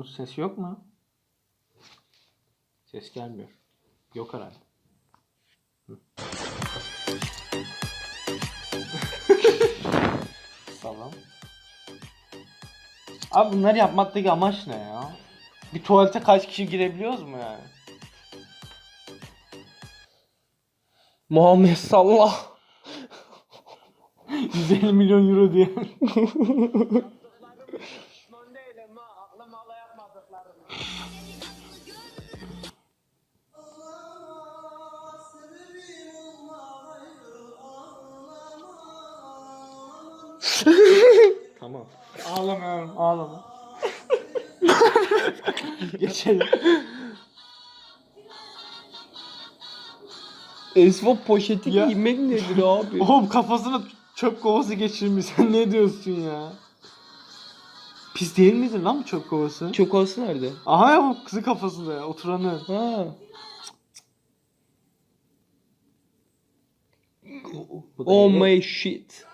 Bunun sesi yok mu? Ses gelmiyor. Yok herhalde. Tamam. Abi bunları yapmaktaki amaç ne ya? Bir tuvalete kaç kişi girebiliyoruz mu yani? Muhammed Sallah. 150 milyon euro diye. ağlama. Geçelim. Esvap poşeti Ya. giymek nedir abi? Oğlum kafasına çöp kovası geçirmiş. Sen ne diyorsun ya? Pis değil miydi lan bu çöp kovası? Çok olsun nerede? Aha ya bu kızın kafasında ya, oturanı. Ha. Bu da Oh iyi. my shit.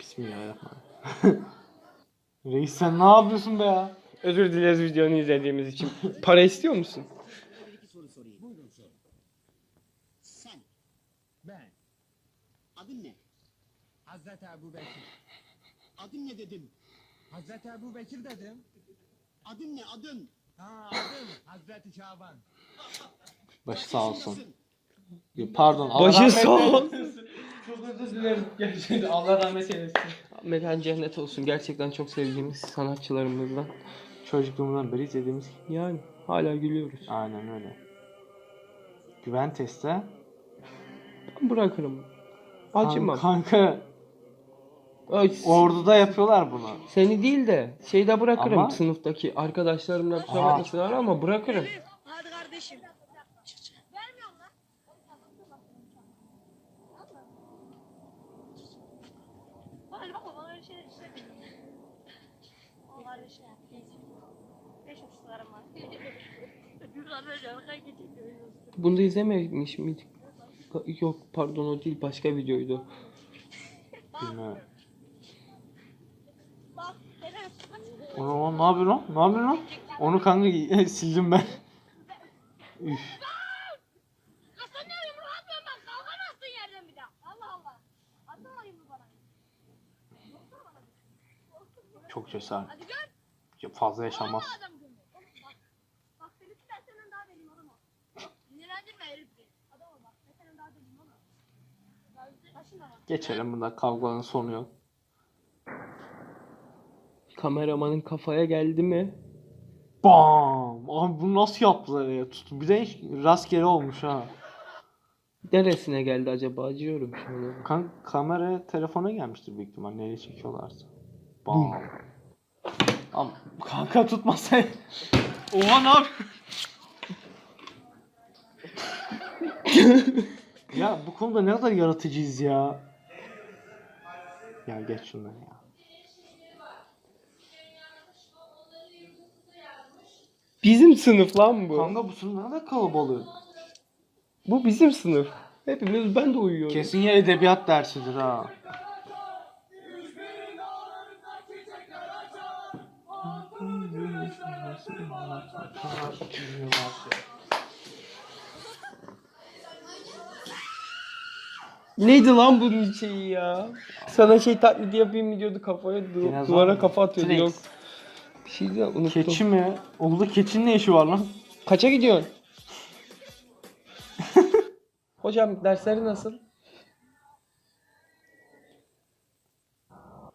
Bismillahirrahmanirrahim. Reis sen ne yapıyorsun be ya? Özür dileriz videonu izlediğimiz için. Para istiyor musun? Bir iki soru sorayım. Buyurun sor. Sen. Ben Adın ne? Hazreti Ebu Bekir. Adın ne dedim. Hazreti Ebu Bekir dedim. Adın ne adın? Ha adım Hazreti Şaban. Başı sağ olsun. Pardon. Allah Başı rahmet sağ eylesin. olsun. Çok özür dilerim. Gerçekten Allah rahmet eylesin. Mekan cennet olsun. Gerçekten çok sevdiğimiz sanatçılarımızdan. Çocukluğumdan beri izlediğimiz. Yani hala gülüyoruz. Aynen öyle. Güven testi. Ben bırakırım. Acımam. Kanka Ay, orduda yapıyorlar bunu. Seni değil de şeyde bırakırım Ama- sınıftaki arkadaşlarımla kusura bakmasınlar ama bırakırım. Hadi kardeşim. Vermiyorum lan. Bana bak bana öyle şeyler istemiyorum. Öyle şeyler. Beş uçlarım var. Bunu da izlememiş miydik? Yok pardon o değil başka videoydu. Neden? Onu, onu ne yapıyorsun lan? Ne yapıyorsun lan? Onu kanka sildim ben. Üf. Çok cesaret. Fazla yaşamaz. Geçelim bunda kavganın sonu yok. Kameramanın kafaya geldi mi? Bam! Abi bunu nasıl yaptılar ya? Tut. Bir de hiç rastgele olmuş ha. Neresine geldi acaba? Acıyorum an. Kan kamera telefona gelmiştir büyük ihtimal. Nereye çekiyorlarsa. Bam. Am kanka tutmasay. Oha ne yapıyorsun? ya bu konuda ne kadar yaratıcıyız ya. Ya geç şunları ya. Bizim sınıf lan bu. Kanka bu sınıf ne kadar kalabalık. Bu bizim sınıf. Hepimiz ben de uyuyorum. Kesin ya edebiyat dersidir ha. Neydi lan bunun şeyi ya? Sana şey taklidi yapayım mı diyordu kafaya du- Dinozor duvara mu? kafa atıyordu T-Rex. yok. Bir şey de unuttum. Keçi mi? Oğlu keçinin ne işi var lan? Kaça gidiyorsun? Hocam dersleri nasıl?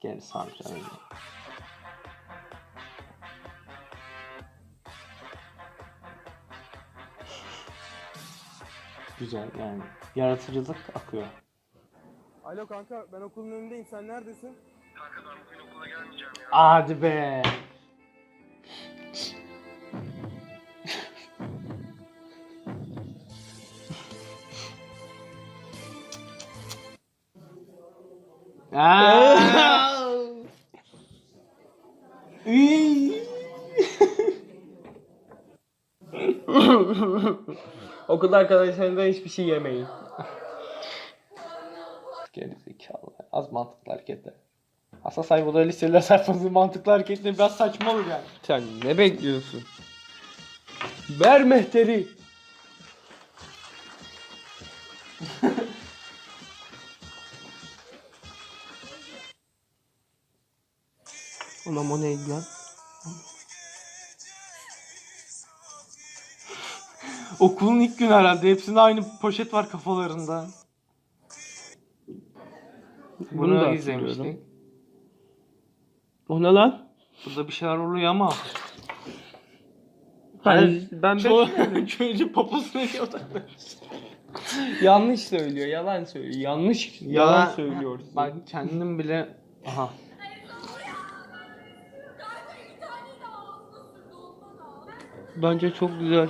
Gel saracağım. Güzel yani. Yaratıcılık akıyor. Alo kanka ben okulun önündeyim sen neredesin? Hadi be. Aa! Üy! Okulda arkadaşlarından hiçbir şey yemeyin. Gerizekalı. Az mantıklı hareketler. Aslında sayfaları listeler sayfası mantıklı hareketleri biraz saçma olur yani. Sen ne bekliyorsun? Ver mehteri. Ulan o neydi lan? Okulun ilk günü herhalde. Hepsinde aynı poşet var kafalarında. Bunu Bunu da izlemiştik. O ne lan? Burada bir şeyler oluyor ama. Ben, Hayır, ben Çoğu çocuğun poposuna odaklanmış. yanlış söylüyor, yalan söylüyor. Yanlış yalan söylüyorsun. Ben kendim bile... Aha. Bence çok güzel.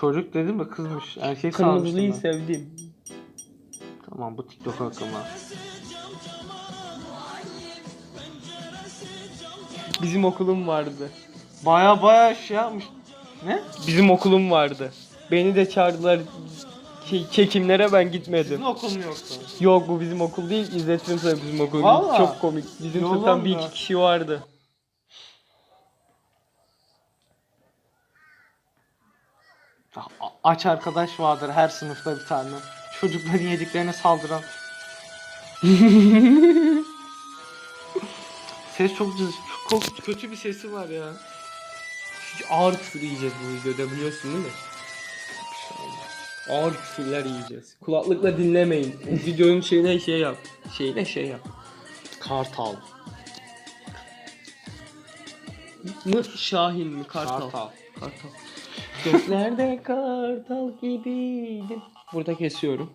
Çocuk dedim de kızmış. Erkek Kırmızılıyı sanmıştım ben. sevdim. Tamam bu TikTok akımı. Bizim okulum vardı. Baya baya şey yapmış. Ne? Bizim okulum vardı. Beni de çağırdılar şey, çekimlere ben gitmedim. Sizin okul mu yoktu? Yok bu bizim okul değil. İzletirim sana bizim okul. Valla. Çok komik. Bizim Yolla sınıftan bir mı? iki kişi vardı. Ah, a- Aç arkadaş vardır her sınıfta bir tane. Çocukların yediklerine saldıran. Ses çok cız, çok kötü bir sesi var ya. Ağır küfür yiyeceğiz bu videoda biliyorsun değil mi? Ağır küfürler yiyeceğiz. Kulaklıkla dinlemeyin. Videonun şeyine şey yap. Şeyine şey yap. Kartal. Mı Şahin mi? Kartal. Kartal. Kartal. Göklerde kartal gibiydim. Burada kesiyorum.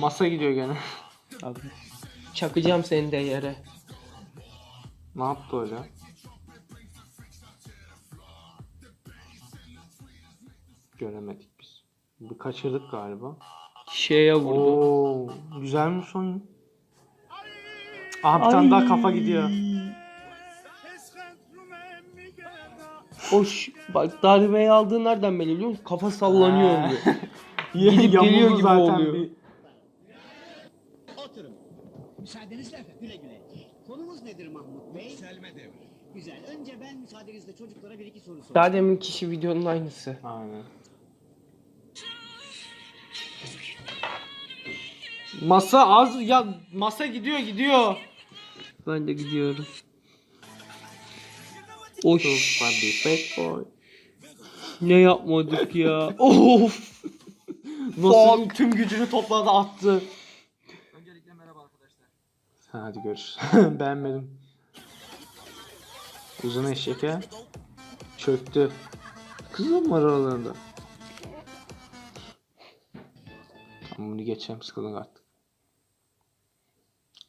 Masa gidiyor gene. Abi. Çakacağım seni de yere. ne yaptı öyle? Göremedik biz. Bir kaçırdık galiba. Şeye vurdu. Oo, güzelmiş oyun. Aha bir tane daha kafa gidiyor. Hoş. Bak darbeyi aldığın nereden belli biliyor musun? Kafa sallanıyor Ha. oluyor. Gidip geliyor gibi oluyor. Oturun. Müsaadenizle efendim. Güle güle. Konumuz nedir Mahmut Bey? Yükselme devri. Güzel. Önce ben müsaadenizle çocuklara bir iki soru sorayım. Daha demin kişi videonun aynısı. Aynen. Masa az ya masa gidiyor gidiyor. Ben de gidiyorum. Oş. Ne yapmadık ya? of. Nasıl tüm gücünü topladı attı. Öncelikle merhaba arkadaşlar. Hadi görüşürüz. Beğenmedim. Uzun eşek ha. Çöktü. Kızım var aralarında. Tamam bunu geçelim sıkıldık artık.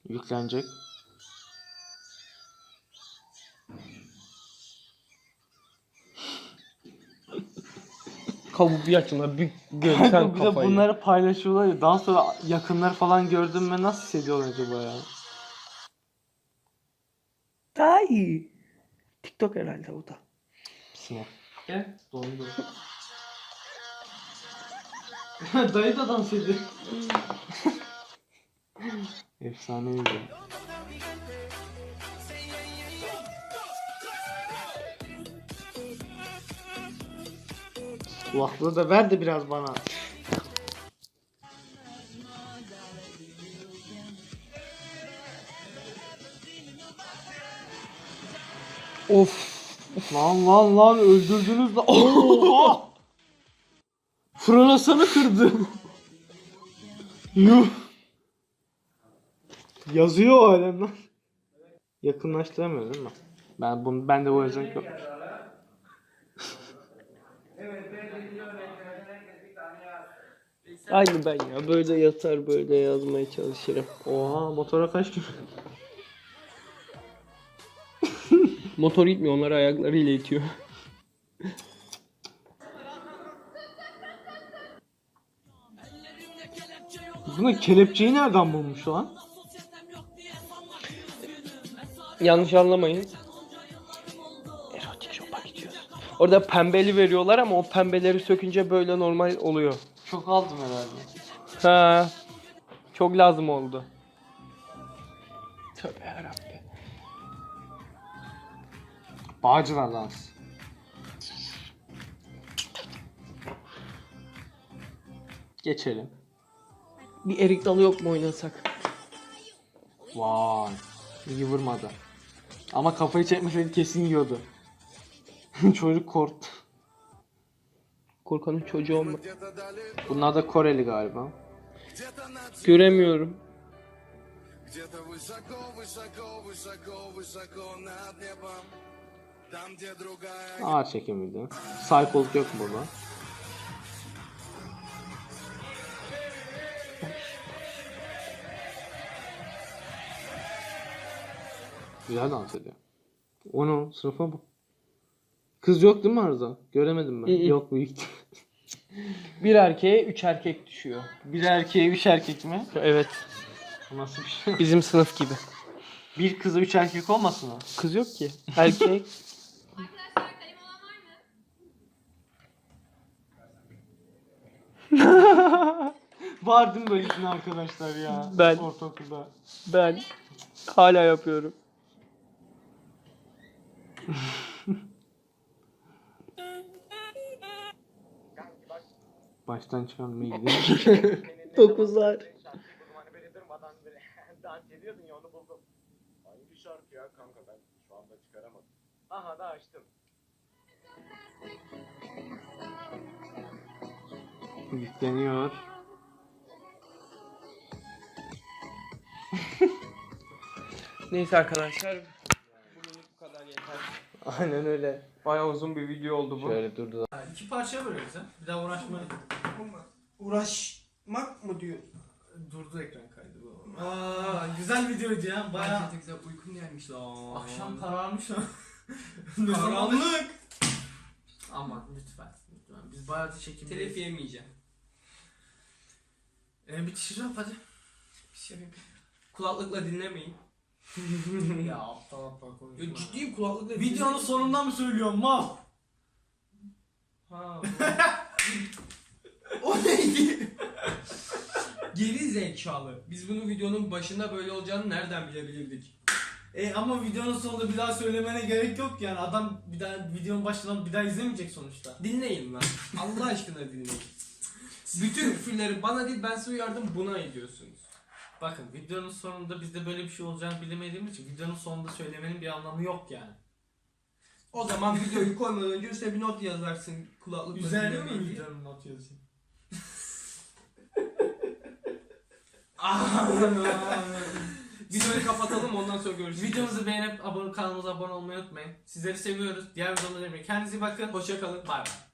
Yüklenecek. Kabuk bir açına bir görsen bir de kafayı. bunları paylaşıyorlar ya. Daha sonra yakınlar falan gördüm mü nasıl hissediyorlar acaba ya? Daha iyi. TikTok herhalde o da. Sinir. Gel. Dondu. Dayı da dans ediyor. Efsaneydi. Kulaklığı da ver de biraz bana. Of. Lan lan lan öldürdünüz lan. Oha! Fırınasını kırdım. Yuh. Yazıyor o lan. Yakınlaştıramıyor değil mi? Ben bunu ben de o yüzden Aynı ben ya. Böyle yatar böyle yazmaya çalışırım. Oha motora kaç gün? Motor gitmiyor onları ayaklarıyla itiyor. Buna kelepçeyi nereden bulmuş lan? Yanlış anlamayın. Orada pembeli veriyorlar ama o pembeleri sökünce böyle normal oluyor. Çok aldım herhalde. Ha. Çok lazım oldu. Tövbe yarabbim. Bağcılar dans. Geçelim. Bir erik dalı yok mu oynasak? Vay. İyi vurmadı. Ama kafayı çekmeseydi kesin yiyordu. Çocuk korktu. Korkanın çocuğu olma. Bunlar da Koreli galiba. Göremiyorum. Где-то высоко, высоко, высоко, высоко над небом. Там, где другая Ağır çekim video. Psycholik yok mu burada? Güzel dans ediyor. O ne? o? Sınıfa bu. Kız yok değil mi Arda? Göremedim ben. İyi. Yok büyük. Bir erkeğe üç erkek düşüyor. Bir erkeğe üç erkek mi? Evet. Bu nasıl bir şey? Bizim sınıf gibi. Bir kıza üç erkek olmasın o? Kız yok ki. Erkek. Arkadaşlar kalem olan var mı? Böylesine arkadaşlar ya? Ben. Ortaokulda. ben hala yapıyorum. Baştan çıkarmaya gidelim. Dokuzlar. Hani dans ediyordun ya onu buldum. Hangi şarkı ya kanka ben şu anda çıkaramadım. Aha da açtım. Yükleniyor. Neyse arkadaşlar. Bugünlük bu kadar yeter. Aynen öyle. Bayağı uzun bir video oldu bu. Şöyle durdu da. İki parçaya bölüyoruz ha. Bir daha uğraşma. Uğraşmak mı diyor? Durdu ekran kaydı bu. Aa, güzel videoydu ya. Bayağı güzel uykum gelmiş lan. akşam kararmış ha. Karanlık. Aman lütfen. lütfen. Biz bayağı da çekimdeyiz. Telef yemeyeceğim. Ee, yap hadi. Bir şey yapayım. Kulaklıkla dinlemeyin. Ya aptal aptal konuşma. Ya ciddiyim kulaklıkla Videonun sonunda mı söylüyorum mal? Ha. o neydi? Geri zekalı. Biz bunu videonun başında böyle olacağını nereden bilebilirdik? E ama videonun sonunda bir daha söylemene gerek yok yani. Adam bir daha videonun başından bir daha izlemeyecek sonuçta. Dinleyin lan. Allah aşkına dinleyin. Bütün küfürleri bana değil ben size uyardım buna ediyorsunuz. Bakın videonun sonunda bizde böyle bir şey olacağını bilemediğimiz için videonun sonunda söylemenin bir anlamı yok yani. O zaman videoyu koymadan önce üstüne bir not yazarsın kulaklıkla Üzerine mi diye. videonun not yazayım? Videoyu kapatalım ondan sonra görüşürüz. Videomuzu beğenip abone kanalımıza abone olmayı unutmayın. Sizleri seviyoruz. Diğer videoları izlemeyi. Kendinize iyi bakın. Hoşça kalın. Bay bay.